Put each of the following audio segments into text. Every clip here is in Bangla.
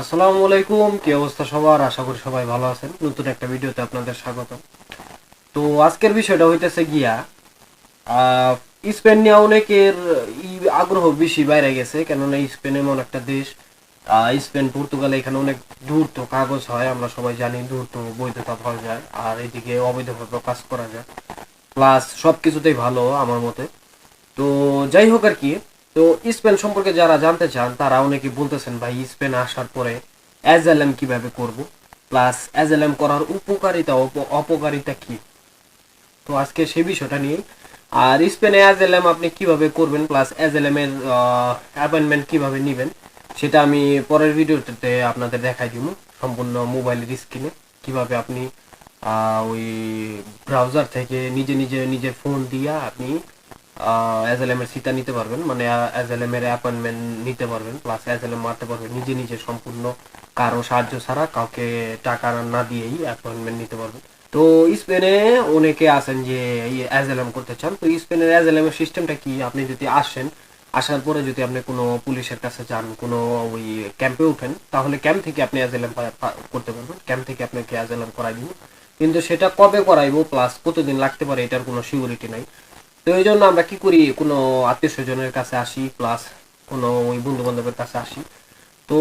আসসালামু আলাইকুম, কি অবস্থা সবার? আশা করি সবাই ভালো আছেন। নতুন একটা ভিডিওতে আপনাদের স্বাগত তো আজকের বিষয়টা হইতেছে গিয়া স্পেন নিয়ে অনেকের আগ্রহ বেশি বাইরে গেছে, কেননা স্পেন এমন একটা দেশ। স্পেন, পর্তুগাল এখানে অনেক ধূর্ত কাগজ হয়, আমরা সবাই জানি ধূর্ত বৈধতা পাওয়া যায়, আর এদিকে অবৈধভাবে কাজ করা যায়। প্লাস সবকিছুতেই ভালো আমার মতে। তো যাই হোক আর কি তো স্পেন সম্পর্কে যারা জানতে চান, তারা অনেকে বলতেছেন, ভাই, স্পেন আসার পরে অ্যাজ এল এম কীভাবে করব? প্লাস অ্যাজ এল এম করার উপকারিতা অপকারিতা কি? তো আজকে সেই বিষয়টা নিয়ে আর স্পেনে এম আপনি কীভাবে করবেন, প্লাস অ্যাজ এল এম এর অ্যাপয়েন্টমেন্ট কীভাবে নেবেন, সেটা আমি পরের ভিডিওতে আপনাদের দেখাই দিব, সম্পূর্ণ মোবাইলের স্ক্রিনে কীভাবে আপনি ওই ব্রাউজার থেকে নিজে নিজে নিজের ফোন দিয়া আপনি অ্যাজ এল এম এর সিটা নিতে পারবেন। মানে অ্যাজ এল এম এর অ্যাপয়েন্টমেন্ট নিতে পারবেন প্লাস অ্যাজ এল এম মারতে পারবেন। নিজে নিজে সম্পূর্ণ কারও সাহায্য ছাড়া কাউকে টাকা না দিয়েই অ্যাপয়েন্টমেন্ট নিতে পারবেন। তো স্পেনে অনেকে আছেন যে অ্যাজ এল এম করতে চান। তো স্পেনের অ্যাজ এল এম এর সিস্টেমটা কি? আপনি যদি আসেন, আসার পরে যদি আপনি কোনো পুলিশের কাছে যান, কোনো ওই ক্যাম্পে উঠেন, তাহলে ক্যাম্প থেকে আপনি অ্যাজ এল এম করতে পারবেন। ক্যাম্প থেকে আপনাকে অ্যাজ এল এম করাই দিব। কিন্তু সেটা কবে করাইবো প্লাস কতদিন লাগতে পারে, এটার কোনো সিউরিটি নাই। তো এই জন্য আমরা কি করি, কোনো আত্মীয় স্বজনের কাছে আসি প্লাস কোনো ওই বন্ধু বান্ধবের কাছে আসি। তো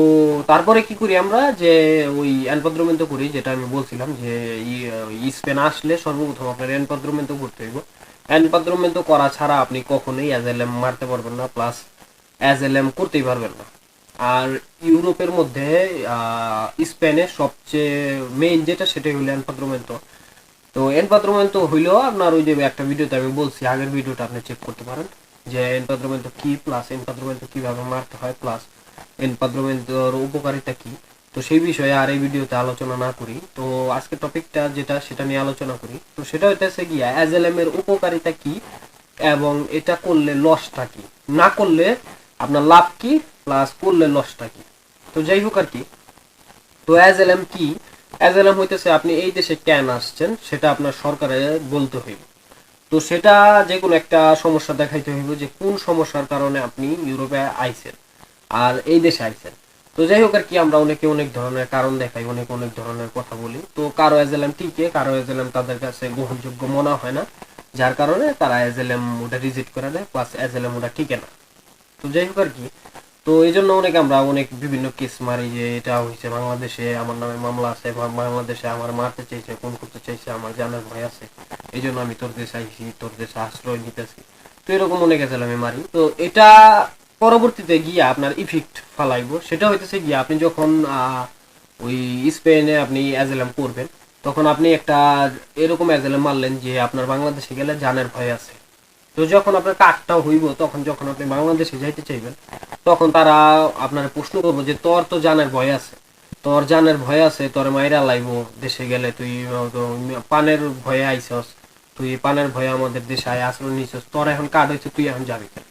তারপরে কি করি আমরা যে ওই এনপদ্রমেন্ট করি, যেটা আমি বলছিলাম যে স্পেন আসলে সর্বপ্রথম আপনার এনপদ্রমেন্ট করতে হইব। এনপদ্রমেন্ট করা ছাড়া আপনি কখনোই অ্যাজ এল এম মারতে পারবেন না প্লাস অ্যাজ এল এম করতেই পারবেন না। আর ইউরোপের মধ্যে স্পেনে সবচেয়ে মেইন যেটা, সেটাই হলো এনপদ্রমেন্ট তো এনপাদ্রমেন্ট হইলেও আপনার ওই যে একটা ভিডিওতে আমি বলছি, আগের ভিডিওটা আপনি চেক করতে পারেন, যে এনপাদ্রমেন্ট কি প্লাস এনপাদ্রমেন্ট কীভাবে মারতে হয় প্লাস এন এনপাদ্রমেন্টর উপকারিতা কি? তো সেই বিষয়ে আর এই ভিডিওতে আলোচনা না করি। তো আজকে টপিকটা যেটা, সেটা নিয়ে আলোচনা করি। তো সেটা হইতেছে গিয়া অ্যাজেলেম এর উপকারিতা কি এবং এটা করলে লসটা কি? না করলে আপনার লাভ কি প্লাস করলে লসটা কি? তো যাই হোক আর কি। তো অ্যাজ এল এম কি? অ্যাজ এল হইতেছে আপনি এই দেশে কেন আসছেন, সেটা আপনার সরকারে বলতে হইব। তো সেটা যে কোনো একটা সমস্যা দেখাইতে হইব যে কোন সমস্যার কারণে আপনি ইউরোপে আইছেন আর এই দেশে আইছেন। তো যাই হোক আর কি, আমরা অনেকে অনেক ধরনের কারণ দেখাই, অনেক অনেক ধরনের কথা বলি। তো কারও এম টিকে কারও এল তাদের কাছে গ্রহণযোগ্য মনে হয় না, যার কারণে তারা এল ওটা রিজেক্ট করে দেয় প্লাস এল ওটা টিকে না। তো যাই হোক আর কি তো এই জন্য অনেক আমরা অনেক বিভিন্ন কেস মারি যে এটা হয়েছে বাংলাদেশে, আমার নামে মামলা আছে বাংলাদেশে আমার মারতে চাইছে কোন করতে চাইছে, আমার জানার ভয় আছে। এই জন্য আমি তোর দেশে আইছি, তোর দেশে আশ্রয় নিতেছি। তো এরকম অনেক আছে আমি মারি। তো এটা পরবর্তীতে গিয়ে আপনার ইফেক্ট ফালাইবো। সেটা হইতেছে গিয়ে আপনি যখন ওই স্পেনে আপনি অ্যাজেলাম করবেন, তখন আপনি একটা এরকম অ্যাজেলাম মারলেন যে আপনার বাংলাদেশে গেলে জানের ভয় আছে। তো যখন আপনার কার্ডটা হইব, তখন যখন আপনি বাংলাদেশে যাইতে চাইবেন তখন তারা আপনার প্রশ্ন করব যে, তোর তো জানের ভয় আছে। তোর জানের ভয় আছে, তোর মাইরা লাইব দেশে গেলে। তুই, পানের ভয়ে আইসস তুই পানের ভয়ে আমাদের দেশে আয়, আশ্রয় নিছস। তোর এখন কার্ড হয়েছে তুই এখন যাবি কেন?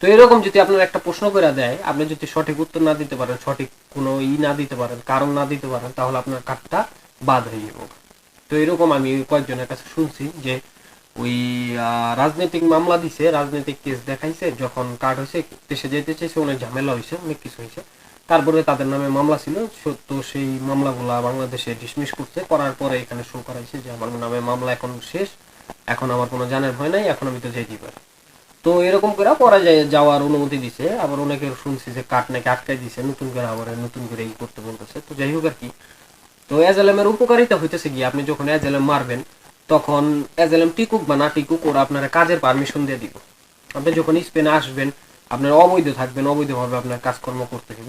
তো এরকম যদি আপনার একটা প্রশ্ন করে দেয়, আপনি যদি সঠিক উত্তর না দিতে পারেন, সঠিক কোনো ই না দিতে পারেন, কারণ না দিতে পারেন, তাহলে আপনার কার্ডটা বাদ হয়ে যাবে। তো এরকম আমি কয়েকজনের কাছে শুনছি যে ওই রাজনৈতিক মামলা দিছে, রাজনৈতিক কেস দেখাইছে, যখন কার্ড হয়েছে দেশে যেতে চাইছে, অনেক ঝামেলা হয়েছে অনেক কিছু হয়েছে তারপরে তাদের নামে মামলা ছিল তো সেই মামলাগুলা বাংলাদেশে ডিসমিস করছে, করার পরে এখানে শো করাইছে যে আমার নামে মামলা এখন শেষ, এখন আমার কোনো জানের ভয় নাই, এখন আমি তো যেতেই পারি। তো এরকম করে পরে যাওয়ার অনুমতি দিছে, আবার অনেকের শুনছি যে কাঠ নাকি আটকাই দিছে, নতুন করে আবার নতুন করে ই করতে বলতেছে। তো যাই হোক আর কি। তো এজেলেমের উপকারিতা হইতেছে কি, আপনি যখন এজেলেম মারবেন তখন এজেলেম টিকুক বা না টিকুক, ওরা আপনার কাজের পারমিশন দিয়ে দিব। আপনি যখন স্পেনে আসবেন, আপনার অবৈধ থাকবেন, অবৈধভাবে আপনার কাজকর্ম করতে দিব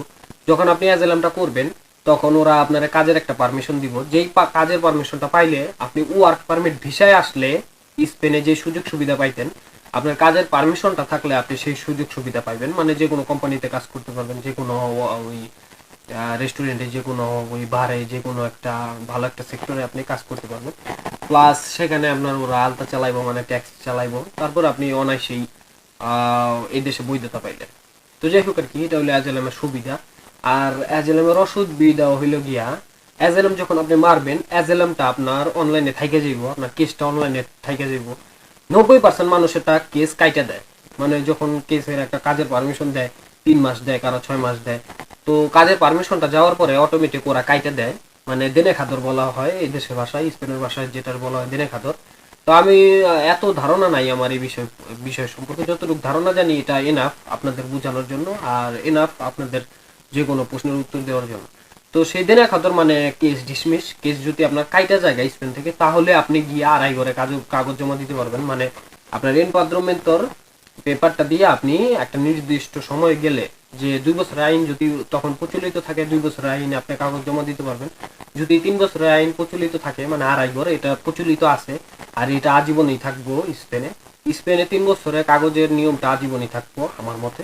যখন আপনি এজেলেমটা করবেন, তখন ওরা আপনার কাজের একটা পারমিশন দিব। যেই কাজের পারমিশনটা পাইলে আপনি ওয়ার্ক পারমিট ভিসায় আসলে স্পেনে যে সুযোগ সুবিধা পাইতেন, আপনার কাজের পারমিশনটা থাকলে আপনি সেই সুযোগ সুবিধা পাইবেন। মানে যে কোনো কোম্পানিতে কাজ করতে পারবেন যে কোনো ওই রেস্টুরেন্টে যে কোনো ওই বারে যে কোনো একটা ভালো একটা সেক্টরে আপনি কাজ করতে পারবেন। প্লাস সেখানে আপনার ওরা আলতা চালাইবো মানে ট্যাক্স চালাইবো। তারপর আপনি অনায়াসেই এই দেশে বৈধতা পাইলেন তো যাই হোক আর কি, এটা হলো অ্যাজেলামের সুবিধা। আর অ্যাজেলামের অসুবিধা হইল গিয়া অ্যাজেলাম যখন আপনি মারবেন অ্যাজেলামটা আপনার অনলাইনে থাইকে যাইব, আপনার কেসটা অনলাইনে থাইকে যাইব। নব্বই পার্সেন্ট মানুষ এটা কেস কাইটা দেয়। মানে যখন কেসের একটা কাজের পারমিশন দেয়, তিন মাস দেয়, কারও ছয় মাস দেয়। তো কাজের পারমিশনটা যাওয়ার পরে অটোমেটিক ওরা কাইটে দেয়। মানে দেনে খাদর বলা হয়, এই দেশের ভাষায়, স্পেনের ভাষায় যেটার বলা হয় দেনে খাদর। তো আমি এত ধারণা নাই আমার এই বিষয় বিষয় সম্পর্কে। যতটুকু ধারণা জানি এটা এনাফ আপনাদের বোঝানোর জন্য আর এনাফ আপনাদের যে কোনো প্রশ্নের উত্তর দেওয়ার জন্য। তো সেই দেনা খাতর মানে কেস ডিসমিস কেস যদি আপনার কাইটা জায়গায় স্পেন থেকে, তাহলে আপনি গিয়ে আড়াই ঘরে কাগজ কাগজ জমা দিতে পারবেন। মানে আপনার রেন পাদ্রমেন্তর পেপারটা দিয়ে আপনি একটা নির্দিষ্ট সময় গেলে যে দুই বছরের আইন যদি তখন প্রচলিত থাকে, দুই বছরের আইনে আপনি কাগজ জমা দিতে পারবেন। যদি তিন বছরের আইন প্রচলিত থাকে মানে আড়াই ঘর এটা প্রচলিত আছে, আর এটা আজীবনই থাকব স্পেনে। স্পেনে তিন বছরের কাগজের নিয়মটা আজীবনই থাকব আমার মতে।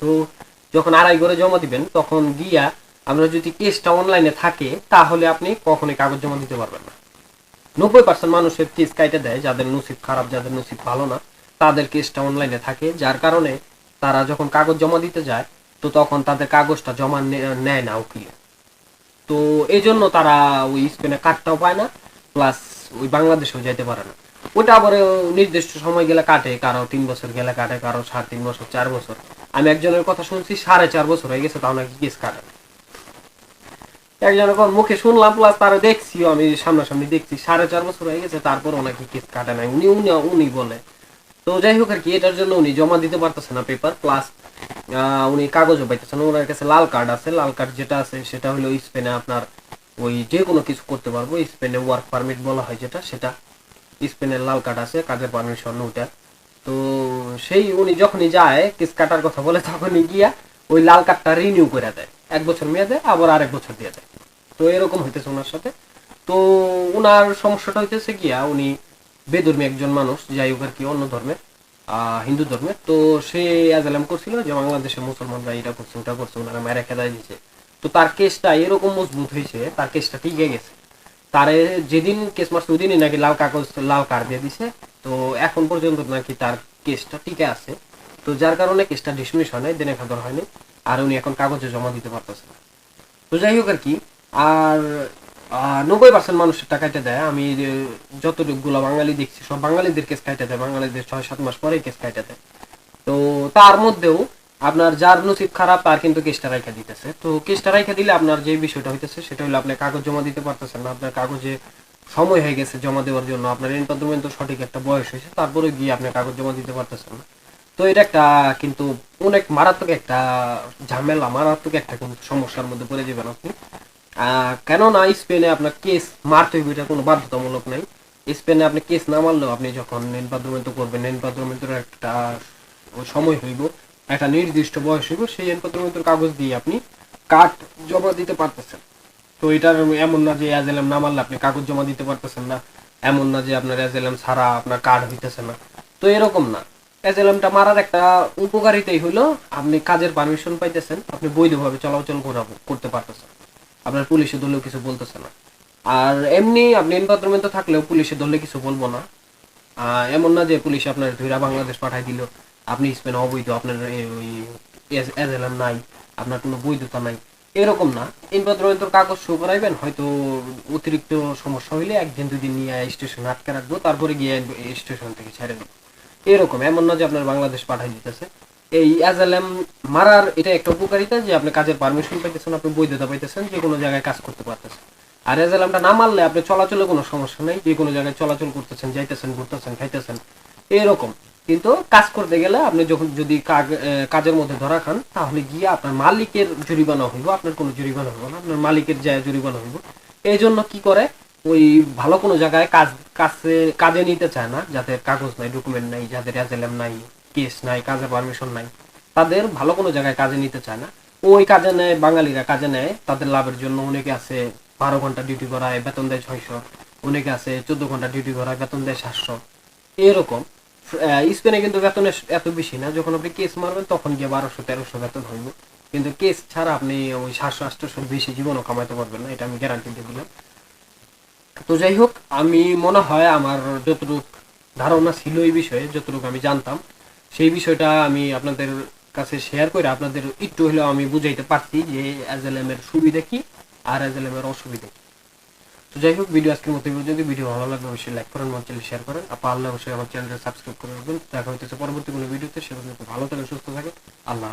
তো যখন আড়াই ঘরে জমা দিবেন, তখন গিয়া আমরা যদি কেসটা অনলাইনে থাকে, তাহলে আপনি কখনোই কাগজ জমা দিতে পারবেন না। নব্বই পার্সেন্ট মানুষের কেস কাইটে দেয়, যাদের নসিব খারাপ, যাদের নসিব ভালো না, তাদের কেসটা অনলাইনে থাকে, যার কারণে তারা যখন কাগজ জমা দিতে যায় তো তখন তাদের কাগজটা জমা নেয় না উকিলে। তো এই জন্য তারা ওই স্পেনে কার্ডটাও পায় না, প্লাস ওই বাংলাদেশেও যেতে পারে না। ওটা আবার নির্দিষ্ট সময় গেলে কাটে, কারও তিন বছর গেলে কাটে, কারও সাড়ে তিন বছর, চার বছর। আমি একজনের কথা শুনছি, সাড়ে চার বছর হয়ে গেছে, তাও নাকি কেস কাটে একজনের কথা মুখে শুনলাম, প্লাস তারা দেখছিও, আমি সামনাসামনি দেখছি, সাড়ে চার বছর হয়ে গেছে তারপর ওনাকে কেস কাটে নাই উনি উনি উনি বলে তো যাই হোক আর কি, এটার জন্য উনি জমা দিতে পারতেছে না পেপার প্লাস উনি কাগজও পাইতেছেন। ওনার কাছে লাল কার্ড আছে, লাল কার্ড যেটা আছে সেটা হলো স্পেনে আপনার ওই যে কোনো কিছু করতে পারব, স্পেনে ওয়ার্ক পারমিট বলা হয় যেটা, সেটা স্পেনের লাল কার্ড আছে, কাজের পারমিশন ওটা। তো সেই উনি যখনই যায়, কেস কাটার কথা বলে, তখনই গিয়া ওই লাল কার্ডটা রিনিউ করে দেয়। এক বছর মেয়াদে, আবার আরেক বছর দিয়ে দেয়। তো এরকম হইতেছে ওনার সাথে। তো ওনার সমস্যাটা হইতেছে গিয়া, উনি বেধর্মী একজন মানুষ, যাই হোক আর কি, অন্য ধর্মের হিন্দু ধর্মের তো সে অ্যাজালাম করছিল যে, বাংলাদেশে মুসলমানরা এটা করছে, ওটা করছে, ওনারা মেরে খেদাই দিছে। তো তার কেসটা এরকম মজবুত হয়েছে, তার কেসটা টিকে গেছে। তারে যেদিন কেস মারছে, ওদিনই নাকি লাল কাগজ, লাল কার্ড দিয়ে দিছে। তো এখন পর্যন্ত নাকি তার কেসটা টিকে আছে। তো যার কারণে কেসটা ডিসমিস হয় নাই, দেনে খাদর হয়নি আর উনি এখন কাগজে জমা দিতে পারতেছে না। তো যাই হোক আর কি, আর নব্বই পার্সেন্ট মানুষের টাকাটা দেয়। আমি যতটুকগুলো বাঙালি দেখছি, সব বাঙালিদের কেস কাইটা দেয়। বাঙালিদের ছয়, সাত মাস পরে কেস কাইটা দেয়। তো তার মধ্যেও আপনার যার নসিব খারাপ, তার কিন্তু কেসটা রাইখা দিতেছে। তো কেসটা রাইখা দিলে আপনার যে বিষয়টা হইতেছে, সেটা হলো আপনি কাগজ জমা দিতে পারতেছেন না। আপনার কাগজে সময় হয়ে গেছে জমা দেওয়ার জন্য। আপনার ঋণ পদ্মেন তো সঠিক একটা বয়স হয়েছে তারপরে গিয়ে আপনি কাগজ জমা দিতে পারতেছেন না। তো এটা একটা কিন্তু অনেক মারাত্মক একটা ঝামেলা, মারাত্মক একটা কিন্তু সমস্যার মধ্যে পড়ে যাবেন আপনি। কেননা স্পেনে আপনার কেস মারতে হইবে এটা কোনো বাধ্যতামূলক নাই। স্পেনে আপনি কেস না মারলেও আপনি যখন পাদ্রমেন্ট করবেন পাদ্রমেন্টের একটা সময় হইব, একটা নির্দিষ্ট বয়স হইব, সেই পাদ্রমেন্টের কাগজ দিয়ে আপনি কার্ড জমা দিতে পারতেছেন। তো এটার এমন না যে অ্যাজেলাম না মারলে আপনি কাগজ জমা দিতে পারতেছেন না, এমন না যে আপনার অ্যাজেলাম ছাড়া আপনার কার্ড হইতেছে না। তো এরকম না। অ্যাজেলামটা মারার একটা উপকারিতাই হলো, আপনি কাজের পারমিশন পাইতেছেন, আপনি বৈধভাবে চলাচল করা- করতে পারতেছেন। আপনার পুলিশে ধরলেও কিছু বলতেছে না। আর এমনি আপনি এনপাত্রমেন্ট থাকলেও পুলিশে ধরলে কিছু বলব না। এমন না যে পুলিশ আপনার ধৈরা বাংলাদেশ পাঠাই দিল, আপনি স্পেন অবৈধ, আপনার ওই এজেলাম নাই, আপনার কোনো বৈধতা নাই, এরকম না। এনপাত্রমেন্ট কাগজ শো করাইবেন, হয়তো অতিরিক্ত সমস্যা হইলে একদিন দুদিন নিয়ে স্টেশনে আটকে রাখব, তারপরে গিয়ে স্টেশন থেকে ছেড়ে দেবো। এরকম, এমন না যে আপনার বাংলাদেশ পাঠাই দিতেছে। এই অ্যাজালেম মারার এটা একটা উপকারিতা যে আপনি কাজের পারমিশন পাইতেছেন, আপনি বৈধতা পাইতেছেন, যে কোনো জায়গায় কাজ করতে পারতেছেন। আর অ্যাজালেমটা না মারলে আপনি চলাচলে কোনো সমস্যা নেই, যে কোনো জায়গায় চলাচল করতেছেন, যাইতেছেন, ঘুরতেছেন, খাইতেছেন, এরকম। কিন্তু কাজ করতে গেলে আপনি যখন যদি কাজের মধ্যে ধরা খান, তাহলে গিয়ে আপনার মালিকের জরিমানা হইব আপনার কোনো জরিমানা হইব না, আপনার মালিকের যায় জরিমানা হইব এই জন্য কি করে? ওই ভালো কোনো জায়গায় কাজ কাছে কাজে নিতে চায় না, যাদের কাগজ নাই ডকুমেন্ট নাই, যাদের অ্যাজেলাম নাই। কেস নাই কাজের পারমিশন নাই। তাদের ভালো কোনো জায়গায় কাজে নিতে চায় না। ওই কাজে নেয়, বাঙালিরা কাজে নেয়, তাদের লাভের জন্য অনেকে আছে বারো ঘণ্টা ডিউটি করায়, বেতন দেয় ছয়শো। অনেকে আছে চোদ্দ ঘণ্টা ডিউটি করায়, বেতন দেয় সাতশো। এরকম। স্পেনে কিন্তু বেতনের এত বেশি না। যখন আপনি কেস মারবেন, তখন গিয়ে বারোশো, তেরোশো বেতন হইব। কিন্তু কেস ছাড়া আপনি ওই সাতশো আটশোশোর বেশি জীবনও কামাইতে পারবেন না, এটা আমি গ্যারান্টি দিয়ে দিলাম। তো যাই হোক, আমি মনে হয় আমার যতটুকু ধারণা ছিল এই বিষয়ে, যতটুকু আমি জানতাম সেই বিষয়টা আমি আপনাদের কাছে শেয়ার করে আপনাদের একটু হলেও আমি বুঝাইতে পারছি যে অ্যাজেলএম এর সুবিধা কি আর অ্যাজেলএম এর অসুবিধা কি। তো যাই হোক ভিডিও আজকের মতো পর্যন্ত। ভিডিও ভালো লাগবে অবশ্যই লাইক করেন, আমার চ্যানেল শেয়ার করেন। আর পারলে অবশ্যই আমার চ্যানেলটা সাবস্ক্রাইব করে রাখবেন। দেখা হইতেছে পরবর্তী কোনো ভিডিওতে সেরকম ভালো থাকেন, সুস্থ থাকে আল্লাহ